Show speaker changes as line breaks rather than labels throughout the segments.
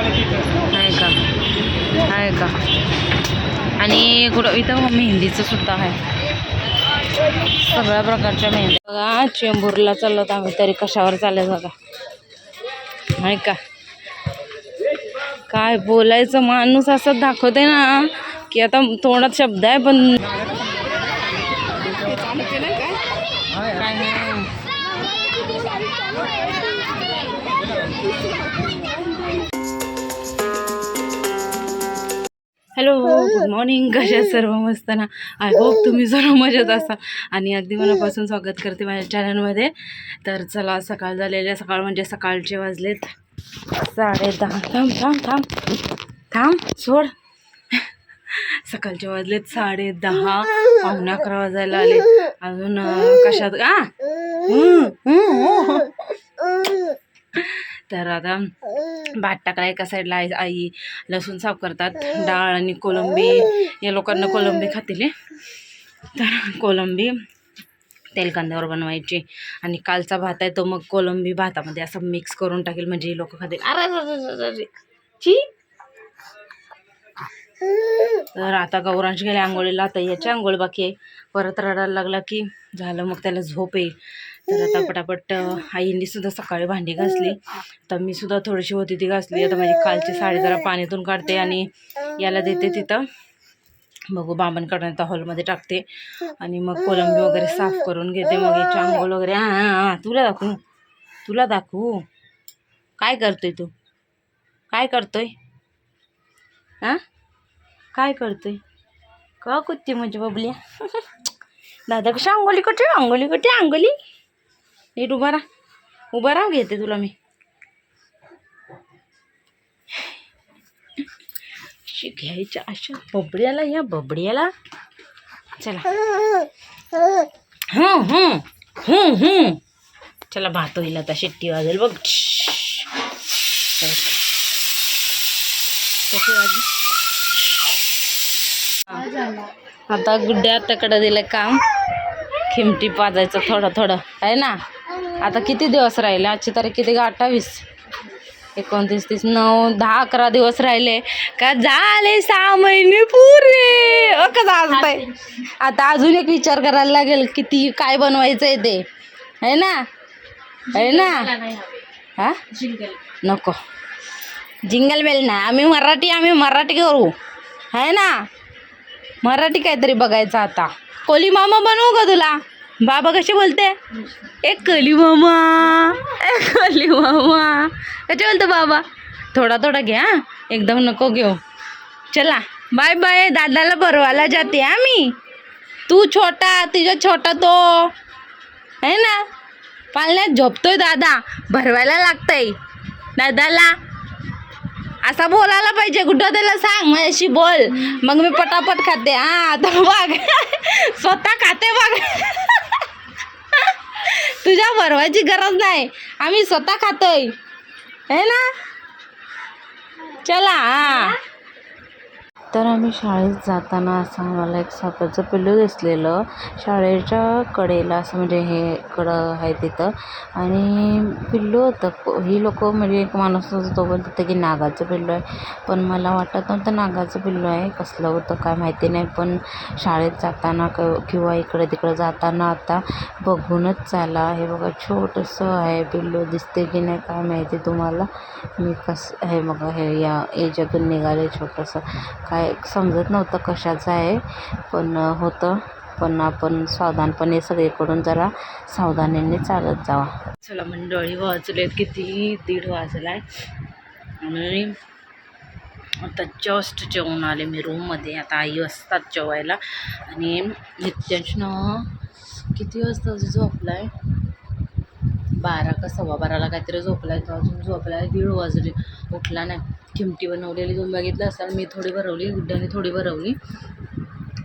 आहे का? आहे का? आणि कुठं इथं मेहंदीचं सुद्धा आहे. सगळ्या प्रकारच्या मेहंदी. बघा चेंबूरला चाललो होतो आम्ही तरी कशावर चालले बघा ऐका का? काय बोलायचं? माणूस असं दाखवते ना की आता तोंडात शब्द आहे पण हॅलो गुड मॉर्निंग कशा सर्व मस्त ना. आय होप तुम्ही सर्व मजेत असाल. आणि अगदी मनापासून स्वागत करते माझ्या चॅनलमध्ये. तर चला सकाळ झालेल्या सकाळ म्हणजे सकाळचे वाजलेत. साडे दहा. थांब थांब थांब. थांब सोड. सकाळचे वाजलेत साडे दहा. पावणे अकरा वाजायला आले. अजून कशात? आ? हो. तर आता भात टाकला एका साईडला आई आई लसूण साफ करतात डाळ आणि कोलंबी. या लोकांना कोलंबी खातील. तर कोलंबी तेल कांद्यावर बनवायची. आणि कालचा भात आहे तो मग कोलंबी भातामध्ये असं मिक्स करून टाकेल म्हणजे लोक खातील. अरे. छी तर आता गौरांश गेले आंघोळीला आता याची आंघोळ बाकी आहे. परत रडायला लागला की झालं मग त्याला झोप येईल. तर आता पटापट आईंनी सुद्धा सकाळी भांडी घासली. तर मी सुद्धा थोडीशी होती ती घासली. आता माझी कालची साडी जरा पाण्यातून काढते आणि याला देते तिथं. बघू बाबांकडून आता हॉलमध्ये टाकते. आणि मग कोलंबी वगैरे साफ करून घेते. मग याची आंघोळ वगैरे. हां तुला दाखवू. तुला दाखवू. काय करतोय तू? काय करतोय? हां? काय करतोय? का कुत्ती म्हणजे बबल्या? दादा कशी अंगोली कुठे अंगोली कुठे अंगोली नीट उभा राहा. उभा राहा घेते तुला मी. घ्यायच्या अशा बबड्याला या बबड्याला. चला. हं हं हं हं. चला भात होईल आता शिट्टी वाजेल बघ. कशी वाजली? आता गुड्ड्या तकडं दिलं काम. खिमटी पाजायचं थोडं थोडं. आहे ना? आता किती दिवस राहिले? आजची तारीख किती? का अठ्ठावीस. एकोणतीस तीस नऊ दहा अकरा दिवस राहिले. का झाले सहा महिने पुरे? अ, कसं असतंय आता अजून एक विचार करायला लागेल किती काय बनवायचं आहे ते. आहे ना? आहे ना? हा? नको. जिंगल बेल ना आम्ही मराठी आम्ही मराठी करू. आहे ना? मराठी काहीतरी बघायचं आता. कोली मामा बनवू का तुला? बाबा कसे बोलते? ए कली मामा. एक कली मामा. कसे बोलतो बाबा? थोडा थोडा घ्या एकदम नको घेऊ. चला. Bye bye. दादाला बरवायला जाते हा मी. तू छोटा तुझा छोटा तो. आहे ना? पाळण्यात झोपतोय दादा. भरवायला लागतंय. दादाला. असा बोलायला पाहिजे. कुठं त्याला सांग. माझ्याशी बोल. मग मी पटापट खाते. हा आता बघ. स्वतः खाते बघ. तुझ्या भरवायची गरज नाही. आम्ही स्वतः खातोय. है ना? चला हा. तर आम्ही शाळेत जाताना असं आम्हाला एक सापाचं पिल्लू दिसलेलं. शाळेच्या कडेला असं म्हणजे हे कडं आहे तिथं. आणि पिल्लू होतं. ही लोक म्हणजे एक माणूस तो बोलत तिथं की नागाचं पिल्लू आहे. पण मला वाटत नव्हतं नागाचं पिल्लू आहे. कसलं होतं काय माहिती नाही. पण शाळेत जाताना क किंवा इकडे तिकडं जाताना आता बघूनच चाला हे बघा छोटंसं आहे पिल्लू. दिसते की नाही काय माहिती तुम्हाला. मी कसं हे बघा हे या याच्यातून निघाले छोटंसं. काय समजत नव्हतं कशाचं आहे पण होतं. पण आपण सावधानपणे सगळीकडून जरा सावधानीने चालत जावा. चला मंडळी वाजलेत किती? दीड वाजला आहे आणि आता जस्ट जेवण आले मी रूममध्ये आता आई असतात जेवायला. आणि नित्यांशनं किती वाजता झोपला आहे बारा का सव्वा बाराला काहीतरी झोपला येतो अजून झोपला दीड वाजले. उठला नाही. चिमटी बनवलेली तुम्ही बघितलं असाल मी थोडी भरवली गुड्ड्याने थोडी भरवली.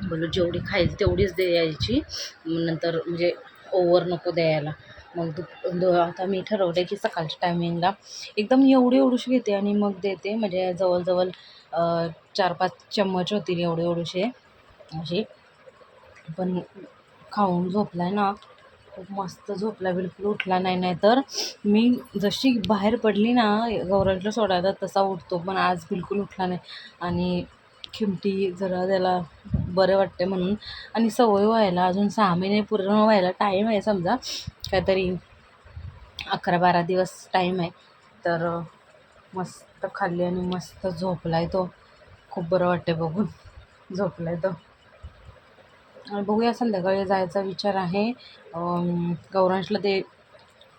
बोलू जेवढी खायची तेवढीच द्यायची. नंतर म्हणजे ओवर नको द्यायला. मग दु आता मी ठरवलं की सकाळच्या टायमिंगला एकदम एवढी एवढीशी घेते आणि मग देते. म्हणजे जवळजवळ चार पाच चम्मच होतील एवढे एवढेसे असे. पण खाऊन झोपलाय ना. खूप मस्त झोपला बिलकुल उठला नाही नाही तर मी जशी बाहेर पडली ना गौरांच्या सोडायला तसा उठतो पण आज बिलकुल उठला नाही. आणि खिमटी जरा त्याला बरं वाटते म्हणून. आणि सवय व्हायला अजून सहा महिने पूर्ण व्हायला टाईम आहे समजा. काहीतरी अकरा बारा दिवस टाईम आहे. तर मस्त खाल्ली आणि मस्त झोपला आहे तो. खूप बरं वाटते बघून. झोपला आहे तो. बघूया संध्याकाळी जायचा विचार आहे. गौरांशला ते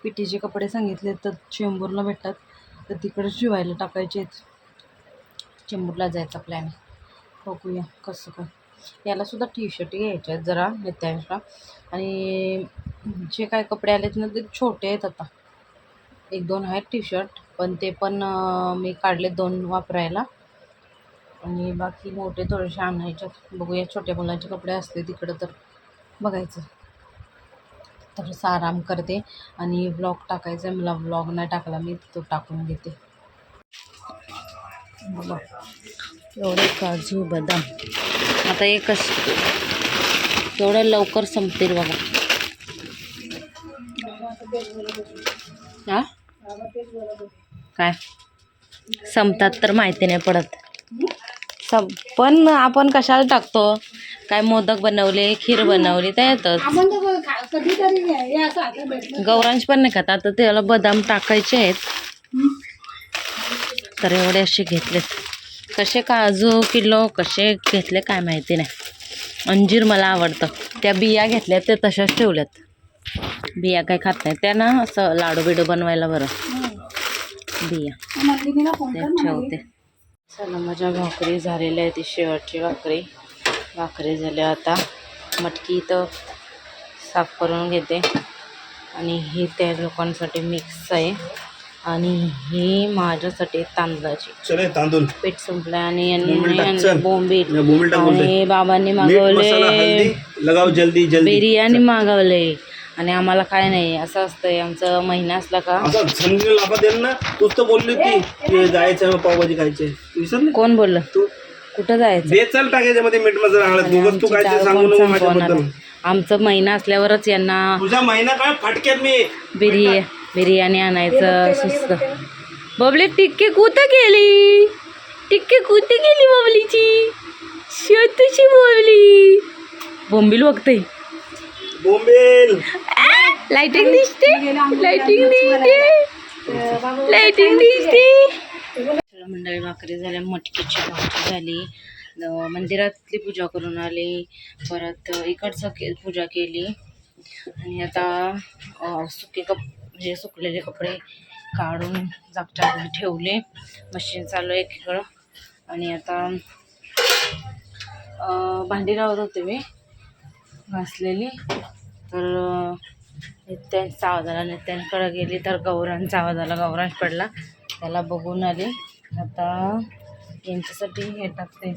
पिटीचे कपडे सांगितले तर चेंबूरला भेटतात. तर तिकडे शिवायला टाकायचे चेंबूरला जायचा प्लॅन बघूया कसं काय. यालासुद्धा टी शर्ट घ्यायचे आहेत जरा नित्यांशला. आणि जे काय कपडे आलेत ना ते छोटे आहेत आता. एक दोन आहेत टी शर्ट पण ते पण मी काढले दोन वापरायला. आणि बाकी मोठे थोडेसे आणायचे. बघूया छोट्या मुलांचे कपडे असते तिकडं तर बघायचं. थोडंसं आराम करते आणि ब्लॉग टाकायचा आहे मला ब्लॉग नाही टाकला मी तो टाकून घेते. बघा एवढे काजू बदाम. आता एकच एवढं लवकर संपतील बघा. हा? काय? संपतात तर माहिती नाही पडत. सं पण आपण कशाला टाकतो? काय मोदक बनवले खीर बनवली येतच.
आपण तर खा- कधीतरी हे असं आता भेटलं.
गौरांश पण नाही खात. आता त्याला बदाम टाकायचे आहेत. तर एवढे असे घेतलेत कसे काजू किलो कसे घेतले काय माहिती नाही. अंजीर मला आवडतं. त्या बिया घेतल्या ते तशाच ठेवल्यात. बिया काय खात नाही त्या ना असं लाडू बिडू बनवायला बरं. बिया.
मल्लिकीला फोन
ते
कर ना
ठेवते चला माझ्या भाकरी झालेल्या आहे ती शेवटची भाकरी. भाकरी झाल्या आता मटकी इथं साफ करून घेते. आणि ही त्या लोकांसाठी मिक्स आहे. आणि ही माझ्यासाठी तांदळाची.
चले तांदूळ.
पीठ संपलं आणि
बोंबील बोलते.
आणि बाबांनी मागवले.
हल्दी लगाव जल्दी जल्दी.
बिर्याणी मागवले. आणि आम्हाला काय नाही असं असतंय. आमचं महिना असला का?
असं लाफा दे ना. तूच तर बोलली होती की जायचं पावभाजी खायची विसरली?
कोण बोललं?
तू?
कुठं जायचं?
दे चल टाकायच्यामध्ये मीठ मसाला हळद उगाच तू
आमची
काय ते सांगू नको माझ्याबद्दल.
आमचं महिना असल्यावरच यांना
तुझा महिना काय? फटक्यात मी
बिर्या बिर्याणी आणायचं सुस्त बबली टिक्के कुठं गेली? टिक्के कुठे गेली बबलीची? शेतची बोबली. बोंबील बघते
बोंबेल.
लाइटिंग दिसते. लाइटिंग दिसते. लाइटिंग दिसते. चला मंडळी भाकरी झाल्या मटकीची भाजी झाली. मंदिरातली पूजा करून आली. परत इकडचं के पूजा केली. आणि आता सुके कप म्हणजे सुकलेले कपडे काढून जागच्या जागी ठेवले. मशीन चालू आहे एकीकडं. आणि आता भांडी लावत होते मी. घासलेली. तर अं, नित्यांचा आवाज आला गेली तर गौरांचा आवाज आला गौरांश पडला. त्याला बघून आली. आता यांच्यासाठी हे टाकते.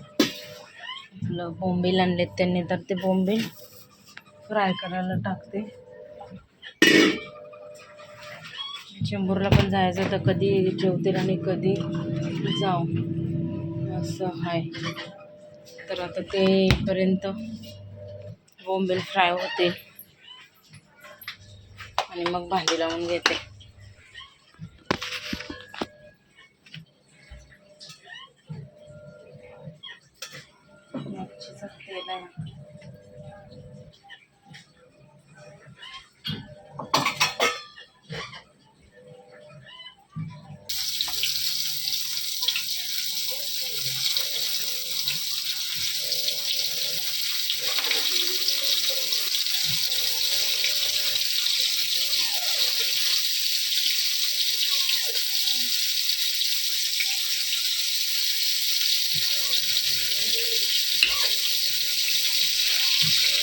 आपलं बोंबील आणलेत त्यांनी तर ते बोंबील फ्राय करायला टाकते. चेंबूरला पण जायचं तर कधी जेवतील आणि कधी जाऊ. असं आहे. तर आता तेपर्यंत बोंबील फ्राय होते. आणि मग भांडी लावून घेते. मच्छीचं तेल आहे. Thank you.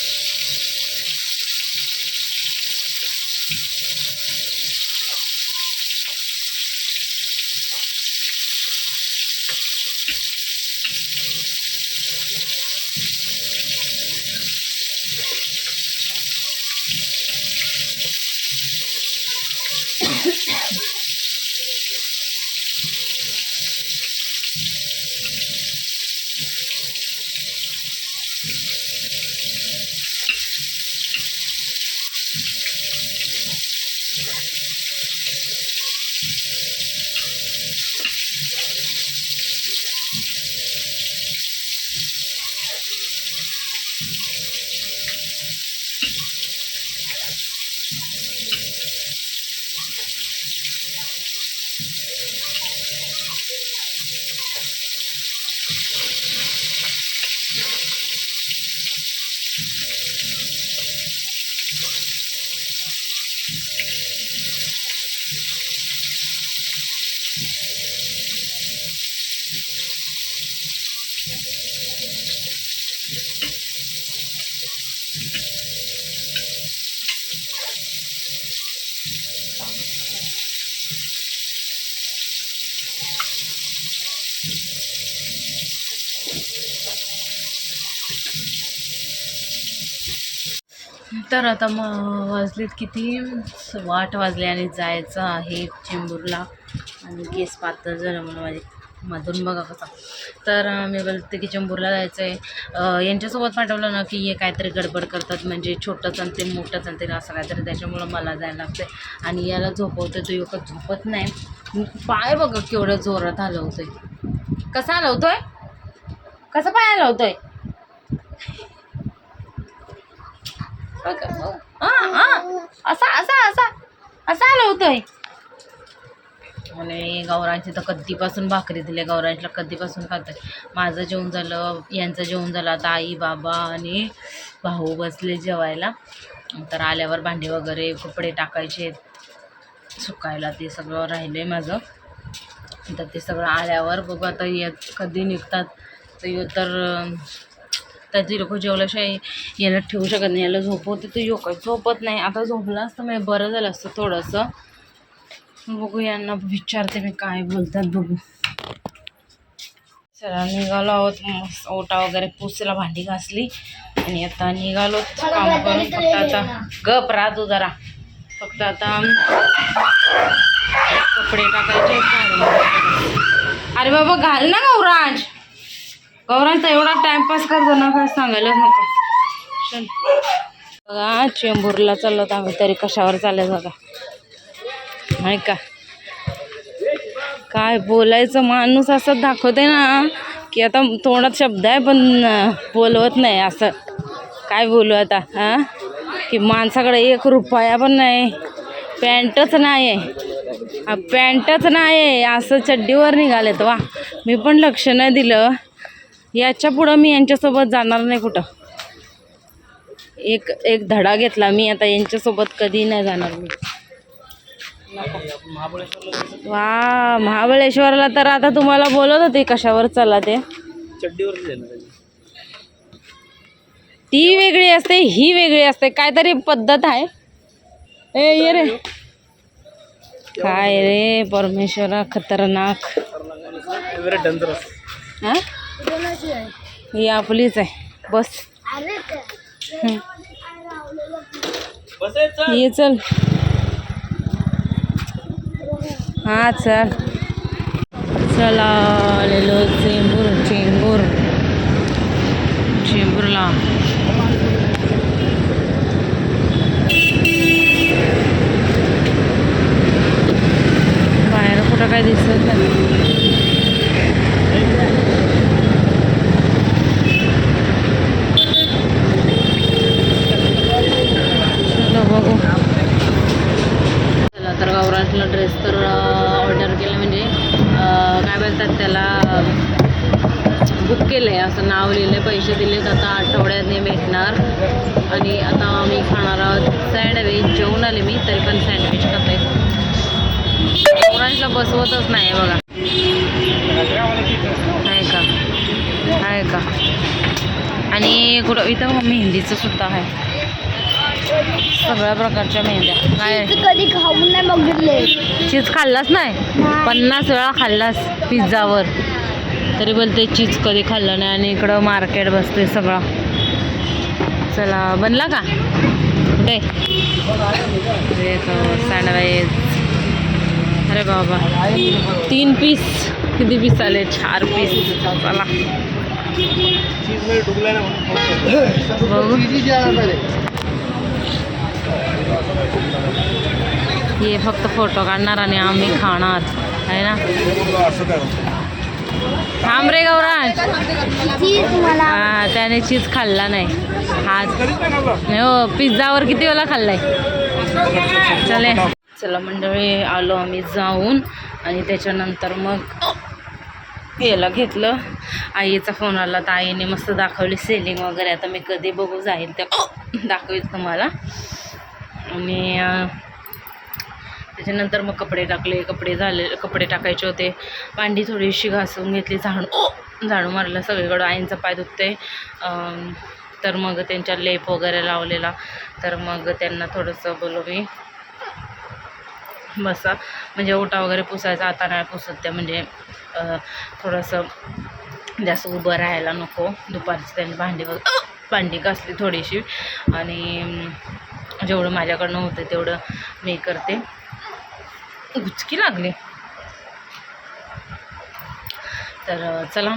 तर आता मग वाजलेत किती? वाट आठ वाजले आणि जायचं आहे चेंबूरला. आणि केस पातळ झालं म्हणून माझे मधून बघा कसा. तर मी बोलते की चेंबूरला जायचं आहे यांच्यासोबत पाठवलं ना की हे काहीतरी गडबड करतात म्हणजे छोटं चालते मोठं चालते असं काहीतरी. त्याच्यामुळं मला जायला लागतं आणि याला झोपवते तो योका झोपत नाही. पाय बघा केवढं जोरात हलवतो आहे कसा आहे कसं पाय हलवतो आहे हां असा असा असा असा हलवतोय आणि गौरांची तर कधीपासून भाकरी दिली गौरांच्या कधीपासून खातोय माझं जेवण झालं यांचं जेवण झालं आता आई बाबा आणि भाऊ बसले जेवायला. तर आल्यावर भांडी वगैरे कपडे टाकायचे सुकायला ते सगळं राहिले माझं. तर ते सगळं आल्यावर बघू आता येत कधी निघतात. तर तर तर अं, त्याची लोक जेवल्याशिवाय याला ठेवू शकत नाही याला झोपवते तर यो काय झोपत नाही. आता झोपलं असतं म्हणजे बरं झालं असतं थोडंसं. बघू यांना विचारते मी काय बोलतात बघू. चला निघालो आहोत मस्त ओटा वगैरे पुसला भांडी घासली. आणि आता निघालो काम करून. फक्त आता गप राहा तू जरा. फक्त आता कपडे टाकायचे. अरे बाबा घाल ना गौराज. गौराज तर एवढा टाइमपास करतो ना काय सांगायलाच नको. चल. बघा चेंबूरला चाललो होतो आम्ही तरी कशावर चालले बघा नाही का? काय बोलायचं माणूस असं दाखवते ना की आता तोंडात शब्द आहे पण बोलवत नाही असं. काय बोलू आता हां? की माणसाकडे एक रुपया पण नाही पॅन्टच नाही आहे हा, पॅन्टच नाही आहे असं चड्डीवर निघालेत वा. मी पण लक्ष नाही दिलं. याच्या पुढं मी यांच्यासोबत जाणार नाही कुठं. एक एक धडा घेतला मी आता यांच्यासोबत कधी नाही जाणार मी. वा महाबळेश्वरला तर आता तुम्हाला बोलत होते कशावर चला ते. ती वेगळी असते ही वेगळी असते काहीतरी पद्धत आहे. ए ये रे. काय रे परमेश्वरा खतरनाक. हा ही आपलीच आहे. बस. ये चल. हा चल. चला आलेलो चेंबूर चेंबूर. चेंबूरला. बाहेर कुठं काय दिसत नाही चला बघू. चला तर गौरांतला ड्रेस तर ऑर्डर केलं म्हणजे काय बोलतात त्याला बुक केलं आहे असं नाव लिहिलं पैसे दिलेत आता आठवड्याने भेटणार. आणि आता मी खाणार आहोत सँडविच जेवून आले मी तरी पण सँडविच खाते गौरांतला बसवतच नाही बघा. आहे का? आहे का? आणि कुठं इथं मेहंदीचं सुद्धा आहे. सगळ्या प्रकारच्या मेहंद्या काय?
कधी खाऊन नाही बघितले.
चीज खाल्लास नाही? पन्नास वेळा खाल्लास पिझ्झावर. तरी बोलते चीज कधी खाल्लं नाही आणि इकडं मार्केट बसते सगळं. चला बनला का? कुठे? सँडविच अरे बाबा. तीन पीस किती पीस आले? चार पीस चला. बघू. हे फक्त फोटो काढणार आणि आम्ही खाणार आहे ना?
असं काय
थांब रे गौराज हा त्याने चीज खाल्ला नाही.
आज. नाही
हो पिझ्झावर किती वेळा खाल्लाय? चले. चला मंडळी आलो आम्ही जाऊन आणि त्याच्यानंतर मग याला घेतलं. आईचा फोन आला तर आईने मस्त दाखवली सेलिंग वगैरे. आता मी कधी बघू जाईल त्या दाखवेल तुम्हाला. आणि त्याच्यानंतर मग कपडे टाकले. कपडे झाले कपडे टाकायचे होते. भांडी थोडीशी घासून घेतली. झाडू झाडू मारला सगळीकडं. आईंचा पाय दुखते तर मग त्यांच्या लेप वगैरे लावलेला. तर मग त्यांना थोडंसं बोलू मी बसा म्हणजे ओटा वगैरे पुसायचा. आता नाही पुसत त्या म्हणजे थोडंसं जास्त उभं राहायला नको. दुपारची त्यांनी भांडी वगैरे भांडी घासली थोडीशी. आणि जेवढं माझ्याकडनं होतं तेवढं मी करते. गुचकी लागली. तर चला.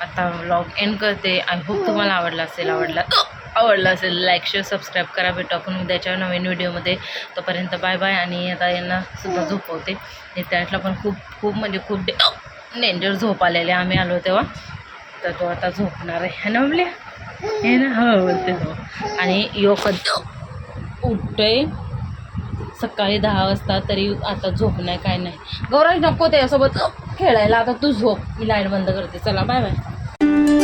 आता व्लॉग एंड करते. आय होप तुम्हाला आवडला असेल आवडला आवडला असेल लाईक शेअर सबस्क्राईब करा. भेटू आपण उद्याच्या नवीन व्हिडिओमध्ये तोपर्यंत बाय बाय आणि आता यांना सुद्धा झोपवते. त्यातला पण खूप खूप म्हणजे खूप डे oh! डेंजर झोप आलेले आम्ही आलो तेव्हा. तर तो आता झोपणार आहे. है ना म्हणले हे ना? हो बोलते तो. आणि यो कधी सकाळी दहा वाजता तरी आता झोप नाही काय नाही. गौराज नको त्याच्यासोबत खेळायला. आता तू झोप मी लाइट बंद करते. चला बाय बाय.